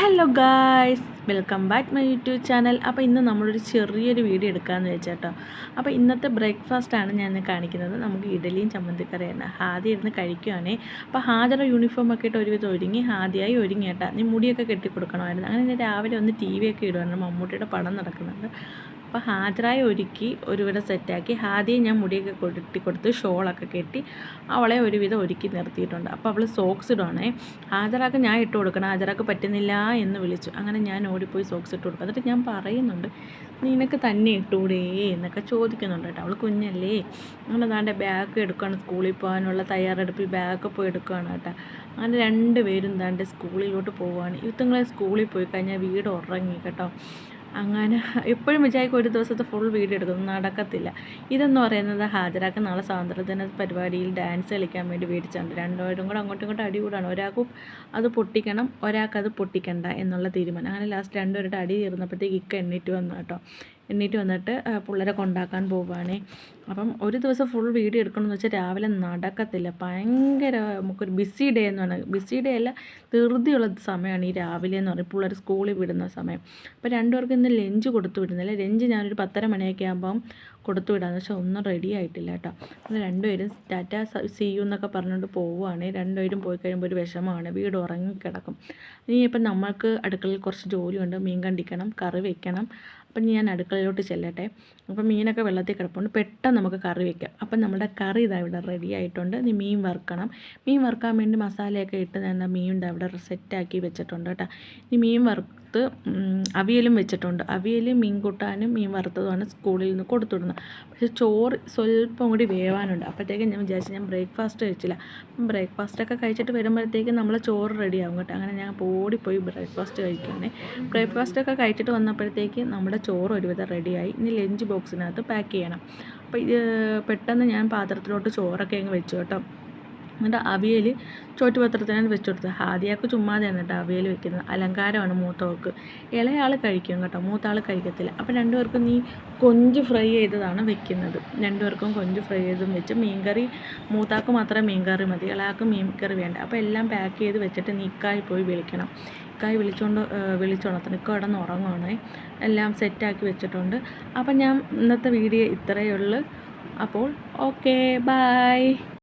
Hello guys welcome back my YouTube channel അപ്പോൾ ഇന്ന് നമ്മളൊരു ചെറിയൊരു വീഡിയോ എടുക്കാമെന്ന് വെച്ചേട്ടോ. അപ്പോൾ ഇന്നത്തെ ബ്രേക്ക്ഫാസ്റ്റാണ് ഞാൻ കാണിക്കുന്നത്. നമുക്ക് ഇഡലിയും ചമ്മന്തിക്കറിയാണ്. ഹാദി ഇരുന്ന് കഴിക്കുവാണേ. അപ്പോൾ ഹാജറ യൂണിഫോം ഒക്കെ ഇട്ട് ഒരുവിധം ഒരുങ്ങി ഹാദിയായി ഒരുങ്ങിയേട്ടാ നീ മുടിയൊക്കെ കെട്ടി കൊടുക്കണമായിരുന്നു അങ്ങനെ രാവിലെ ഒന്ന് ടി വി ഒക്കെ ഇടുവായിരുന്നു മമ്മൂട്ടിയുടെ പടം നടക്കുന്നുണ്ട്. അപ്പോൾ ഹാജറായി ഒരുക്കി ഒരുവിടെ സെറ്റാക്കി. ഹാദിയെ ഞാൻ മുടിയൊക്കെ കൊട്ടി കൊടുത്ത് ഷോളൊക്കെ കെട്ടി അവളെ ഒരുവിധം ഒരുക്കി നിർത്തിയിട്ടുണ്ട്. അപ്പോൾ അവൾ സോക്സ് ഇടുവാണേ. ഹാജറാക്ക് ഞാൻ ഇട്ട് കൊടുക്കണം. ഹാജറാക്ക് പറ്റുന്നില്ല എന്ന് വിളിച്ചു. അങ്ങനെ ഞാൻ ഓടിപ്പോയി സോക്സ് ഇട്ട് കൊടുക്കും. എന്നിട്ട് ഞാൻ പറയുന്നുണ്ട് നിനക്ക് തന്നെ ഇട്ടുകൂടേ എന്നൊക്കെ ചോദിക്കുന്നുണ്ട് കേട്ടോ. അവൾ കുഞ്ഞല്ലേ. അങ്ങനെ താണ്ടെ ബാഗ് എടുക്കുകയാണ് സ്കൂളിൽ പോകാനുള്ള തയ്യാറെടുപ്പിൽ ബാഗൊക്കെ പോയി എടുക്കുകയാണ് കേട്ടോ. അങ്ങനെ രണ്ട് പേരും താണ്ടെ സ്കൂളിലോട്ട് പോവുകയാണ് ഇവത്തങ്ങളെ സ്കൂളിൽ പോയി കഴിഞ്ഞാൽ വീട് ഉറങ്ങി കേട്ടോ. അങ്ങനെ എപ്പോഴും വിചാരിക്കും ഒരു ദിവസത്തെ ഫുൾ വീഡിയോ എടുക്കുന്നു നടക്കത്തില്ല. ഇതെന്ന് പറയുന്നത് ഹാജരാക്ക് നാളെ സ്വാതന്ത്ര്യദിന പരിപാടിയിൽ ഡാൻസ് കളിക്കാൻ വേണ്ടി മേടിച്ചിട്ടുണ്ട് രണ്ടുപേരും കൂടെ അങ്ങോട്ടും ഇങ്ങോട്ടും അടി കൂടാണ് ഒരാൾക്ക് അത് പൊട്ടിക്കണം ഒരാൾക്ക് അത് പൊട്ടിക്കണ്ട എന്നുള്ള തീരുമാനം. അങ്ങനെ ലാസ്റ്റ് രണ്ടുപേരുടെ അടി തീർന്നപ്പോഴത്തേക്ക് ഇക്ക എണ്ണീറ്റ് വന്നു കേട്ടോ. എണ്ണീറ്റ് വന്നിട്ട് പിള്ളേരെ കൊണ്ടാക്കാൻ പോവുകയാണേ അപ്പം ഒരു ദിവസം ഫുൾ വീഡിയോ എടുക്കണമെന്ന് വെച്ചാൽ രാവിലെ നടക്കത്തില്ല. ഭയങ്കര നമുക്കൊരു ബിസി ഡേ എന്ന് പറയുന്നത് ബിസി ഡേ അല്ല ധൃതിയുള്ള സമയമാണ് ഈ രാവിലെ എന്ന് പറയുന്നത് പിള്ളേർ സ്കൂളിൽ വിടുന്ന സമയം. അപ്പോൾ രണ്ടുപേർക്ക് ഇന്ന് ലഞ്ച് കൊടുത്തു വിടുന്നില്ല. ലഞ്ച് ഞാനൊരു പത്തര മണിയൊക്കെ ആകുമ്പം കൊടുത്തു വിടാമെന്ന് വെച്ചാൽ ഒന്നും റെഡി ആയിട്ടില്ല കേട്ടോ രണ്ടുപേരും ടാറ്റ സി യു എന്നൊക്കെ പറഞ്ഞുകൊണ്ട് പോവുകയാണ് രണ്ടുപേരും പോയി കഴിയുമ്പോൾ ഒരു വിഷമമാണ്. വീട് ഉറങ്ങിക്കിടക്കും ഇനിയിപ്പം നമ്മൾക്ക് അടുക്കളയിൽ കുറച്ച് ജോലിയുണ്ട്. മീൻ കണ്ടിക്കണം കറി വെക്കണം. അപ്പം ഞാൻ അടുക്കളയിലോട്ട് ചെല്ലട്ടെ. അപ്പം മീനൊക്കെ വെള്ളത്തിൽ കിടപ്പുണ്ട്. പെട്ടെന്ന് നമുക്ക് കറി വെക്കാം. അപ്പം നമ്മുടെ കറി ഇതാ ഇവിടെ റെഡി ആയിട്ടുണ്ട്. ഇനി മീൻ വറുക്കണം. മീൻ വറുക്കാൻ വേണ്ടി മസാലയൊക്കെ ഇട്ട് ഞാൻ മീൻ ഇതാ ഇവിടെ സെറ്റാക്കി വെച്ചിട്ടുണ്ട് കേട്ടോ ഇനി മീൻ വറുത്ത് അവിയലും വെച്ചിട്ടുണ്ട്. അവിയലും മീൻ കൂട്ടാനും മീൻ വറുത്തതുമാണ് സ്കൂളിൽ നിന്ന് കൊടുത്തുവിടുന്നത് പക്ഷേ ചോറ് സ്വല്പം കൂടി വേവാനുണ്ട്. അപ്പോഴത്തേക്കും ഞാൻ വിചാരിച്ചു ഞാൻ ബ്രേക്ക്ഫാസ്റ്റ് കഴിച്ചില്ല. ബ്രേക്ക്ഫാസ്റ്റൊക്കെ കഴിച്ചിട്ട് വരുമ്പോഴത്തേക്കും നമ്മൾ ചോറ് റെഡിയാവും കേട്ടോ. അങ്ങനെ ഞാൻ ഓടിപ്പോയി ബ്രേക്ക്ഫാസ്റ്റ് കഴിക്കുകയാണ്. ബ്രേക്ക്ഫാസ്റ്റൊക്കെ കഴിച്ചിട്ട് വന്നപ്പോഴത്തേക്ക് നമ്മുടെ ചോറ് ഒരുവിധം റെഡിയായി. ഇനി ലഞ്ച് ബോക്സിനകത്ത് പാക്ക് ചെയ്യണം. അപ്പോൾ ഇത് പെട്ടെന്ന് ഞാൻ പാത്രത്തിലോട്ട് ചോറൊക്കെ അങ്ങ് വെച്ചു കേട്ടോ. എന്നിട്ട് അവിയൽ ചോറ്റുപത്രത്തിനാണ് വെച്ച് കൊടുത്തത് ഹാദിയാക്ക് ചുമ്മാതെയാണ് കേട്ടോ അവിയൽ വെക്കുന്നത് അലങ്കാരമാണ് മൂത്തവർക്ക് ഇളയാൾ കഴിക്കും കേട്ടോ. മൂത്ത ആൾ കഴിക്കത്തില്ല. അപ്പോൾ രണ്ടുപേർക്കും നീ കൊഞ്ച് ഫ്രൈ ചെയ്തതാണ് വെക്കുന്നത്. രണ്ടുപേർക്കും കൊഞ്ച് ഫ്രൈ ചെയ്തും വെച്ച് മീൻകറി മൂത്താക്ക് മാത്രമേ മീൻകറി മതി. ഇളയാൾക്ക് മീൻകറി വേണ്ട. അപ്പോൾ എല്ലാം പാക്ക് ചെയ്ത് വെച്ചിട്ട് നീ നീക്കായി പോയി വിളിക്കണം. ഇക്കായി വിളിച്ചുകൊണ്ട് വിളിച്ചുണർത്തണം ഇക്ക കിടന്ന് ഉറങ്ങുവാണേ എല്ലാം സെറ്റാക്കി വെച്ചിട്ടുണ്ട്. അപ്പം ഞാൻ ഇന്നത്തെ വീഡിയോ ഇത്രയേ ഉള്ളൂ. അപ്പോൾ ഓക്കേ ബായ്